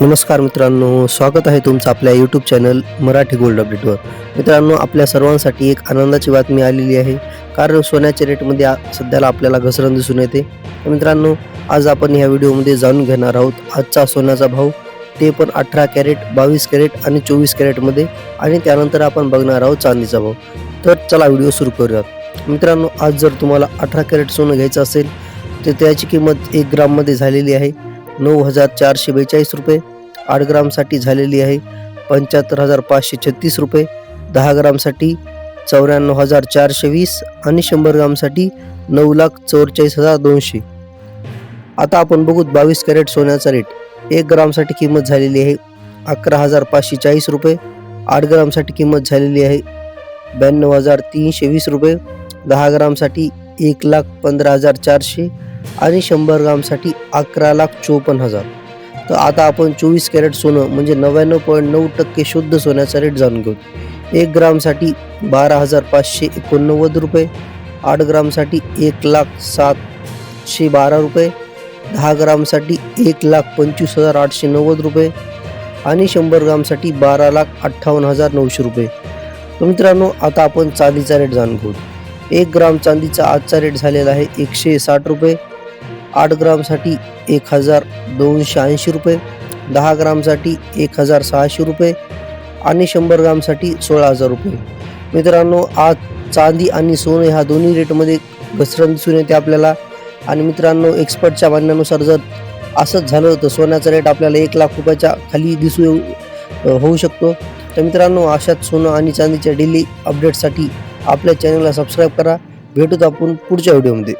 नमस्कार मित्रांनो स्वागत आहे तुमचं आपल्या यूट्यूब चॅनल मराठी गोल्ड अपडेटवर मित्रांनो आपल्या सर्वांसाठी एक आनंदाची बातमी आलेली आहे. कारण सोन्याच्या रेटमध्ये सध्याला आपल्याला घसरण दिसून येते. मित्रांनो आज आपण ह्या व्हिडिओमध्ये जाणून घेणार आहोत आजचा सोन्याचा भाव. ते पण अठरा कॅरेट बावीस कॅरेट आणि चोवीस कॅरेटमध्ये आणि त्यानंतर आपण बघणार आहोत चांदीचा भाव. तर चला व्हिडिओ सुरू करूयात मित्रांनो आज जर तुम्हाला अठरा कॅरेट सोनं घ्यायचं असेल तर त्याची किंमत एक ग्राममध्ये झालेली आहे. नऊ हजार चारशे बेचाळीस रुपये. आठ ग्रामसाठी झालेली आहे पंच्याहत्तर हजार पाचशे छत्तीस रुपये. दहा ग्रामसाठी चौऱ्याण्णव हजार चारशे वीस आणि शंभर ग्रामसाठी नऊ लाख चौवेचाळीस हजार दोनशे. आता आपण बघू बावीस कॅरेट सोन्याचा रेट. एक ग्रामसाठी किंमत झालेली आहे अकरा हजार पाचशे चाळीस रुपये. आठ ग्रामसाठी किंमत झालेली आहे ब्याण्णव हजार तीनशे वीस रुपये. दहा ग्रामसाठी एक लाख पंधरा हजार चारशे. आणि शंभर ग्रामसाठी अकरा लाख चोपन्न हजार. तर आता आपण चोवीस कॅरेट सोनं म्हणजे नव्याण्णव पॉईंट नऊ टक्के शुद्ध सोन्याचा रेट जाणून घेऊ. एक ग्रामसाठी बारा हजार पाचशे एकोणनव्वद रुपये आठ ग्रामसाठी एक लाख सातशे बारा रुपये दहा ग्रामसाठी एक लाख पंचवीस हजार आठशे नव्वद रुपये आणि शंभर ग्रामसाठी बारा लाख अठ्ठावन्न हजार नऊशे रुपये. तर मित्रांनो आता आपण चांदीचा रेट जाणून घेऊ. एक ग्राम चांदीचा आजचा रेट झालेला आहे एकशे साठ रुपये आठ ग्रामसाठी एक हजार दोनशे ऐंशी रुपये दहा ग्रामसाठी एक हजार सहाशे रुपये आणि शंभर ग्रामसाठी सोळा हजार रुपये. मित्रांनो आज चांदी आणि सोनं ह्या दोन्ही रेटमध्ये घसरण दिसून येते आपल्याला. आणि मित्रांनो एक्सपर्टच्या म्हणण्यानुसार जर असंच झालं तर सोन्याचा रेट आपल्याला एक लाख रुपयाच्या खाली दिसू येऊ होऊ शकतो. तर मित्रांनो अशाच सोनं आणि चांदीच्या डेली अपडेटसाठी आपल्या चॅनलला सबस्क्राईब करा. भेटूत आपण पुढच्या व्हिडिओमध्ये